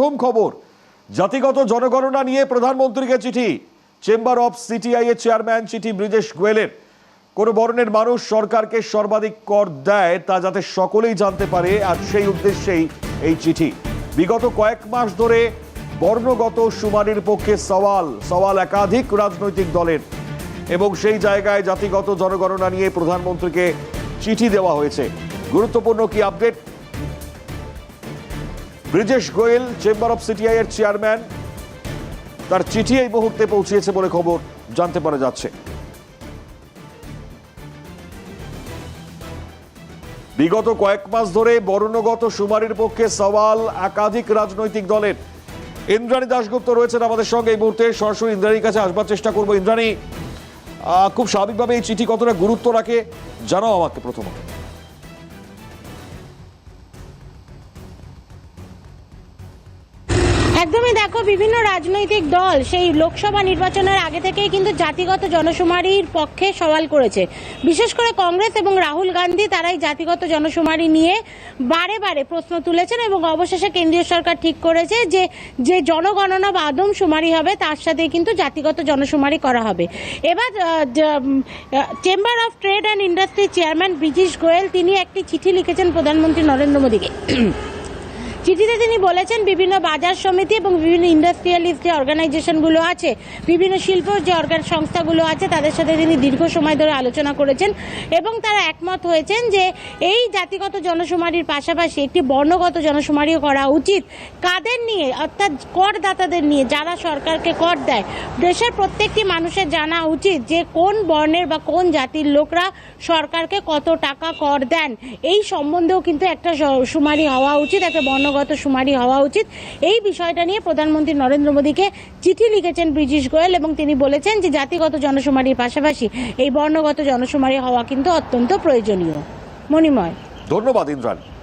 প্রথম খবর, জাতিগত জনগণনা নিয়ে প্রধানমন্ত্রীকে চিঠি, চেম্বার অফ সিটিআই এর চেয়ারম্যান চিঠি ব্রিজেশ গোয়েলের। কোন বর্ণের মানুষ সরকারকে সর্বাধিক কর দেয় তা যাতে সকলেই জানতে পারে, আর সেই উদ্দেশ্যেই এই চিঠি। বিগত কয়েক মাস ধরে বর্ণগত সুমারির পক্ষে সওয়াল সওয়াল একাধিক রাজনৈতিক দলের। এবং সেই জায়গায় জাতিগত জনগণনা নিয়ে প্রধানমন্ত্রীকে চিঠি দেওয়া হয়েছে। গুরুত্বপূর্ণ কি update? Brijesh Goel chamber of CTI এর চেয়ারম্যান তার চিঠি এই মুহূর্তে পৌঁছিয়েছে বলে খবর জানতে পারা যাচ্ছে। বিগত কয়েক মাস ধরে বর্ণগত সুমারির পক্ষে সওয়াল একাধিক রাজনৈতিক দলের। ইন্দ্রাণী দাশগুপ্ত রয়েছেন আমাদের সঙ্গে এই মুহূর্তে। সরাসরি ইন্দ্রাণীর কাছে আসবার চেষ্টা করব। ইন্দ্রাণী খুব স্বাভাবিকভাবে এই চিঠি কতটা গুরুত্ব রাখে জানাও আমাকে প্রথমত। একদমই দেখো, বিভিন্ন রাজনৈতিক দল সেই লোকসভা নির্বাচনের আগে থেকেই কিন্তু জাতিগত জনশুমারির পক্ষে সওয়াল করেছে। বিশেষ করে কংগ্রেস এবং রাহুল গান্ধী তারাই জাতিগত জনশুমারি নিয়ে বারে বারে প্রশ্ন তুলেছেন এবং অবশেষে কেন্দ্রীয় সরকার ঠিক করেছে যে যে জনগণনা বা আদমশুমারি হবে, তার সাথে কিন্তু জাতিগত জনশুমারি করা হবে। এবার chamber of trade and industry chairman Brijesh Goel, তিনি একটি চিঠি লিখেছেন প্রধানমন্ত্রী নরেন্দ্র মোদীকে। চিঠিতে তিনি বলেছেন, বিভিন্ন বাজার সমিতি এবং বিভিন্ন ইন্ডাস্ট্রিয়ালিস্ট যে অর্গানাইজেশনগুলো আছে, বিভিন্ন শিল্প যে অর্গান সংস্থাগুলো আছে, তাদের সাথে তিনি দীর্ঘ সময় ধরে আলোচনা করেছেন এবং তারা একমত হয়েছেন যে এই জাতিগত জনশুমারির পাশাপাশি একটি বর্ণগত জনশুমারিও করা উচিত। কাদের নিয়ে? অর্থাৎ করদাতাদের নিয়ে, যারা সরকারকে কর দেয়। দেশের প্রত্যেকটি মানুষের জানা উচিত যে কোন বর্ণের বা কোন জাতির লোকরা সরকারকে কত টাকা কর দেন। এই সম্বন্ধেও কিন্তু একটা শুমারি হওয়া উচিত, একটা বর্ণগত শুমারি হওয়া উচিত। এই বিষয়টা নিয়ে প্রধানমন্ত্রী নরেন্দ্র মোদীকে চিঠি লিখেছেন ব্রিটিশ গোয়েল এবং তিনি বলেছেন যে জাতিগত জনশুমারির পাশাপাশি এই বর্ণগত জনশুমারি হওয়া কিন্তু অত্যন্ত প্রয়োজনীয়। মণিময়। ধন্যবাদ, ইন্দ্রাণী।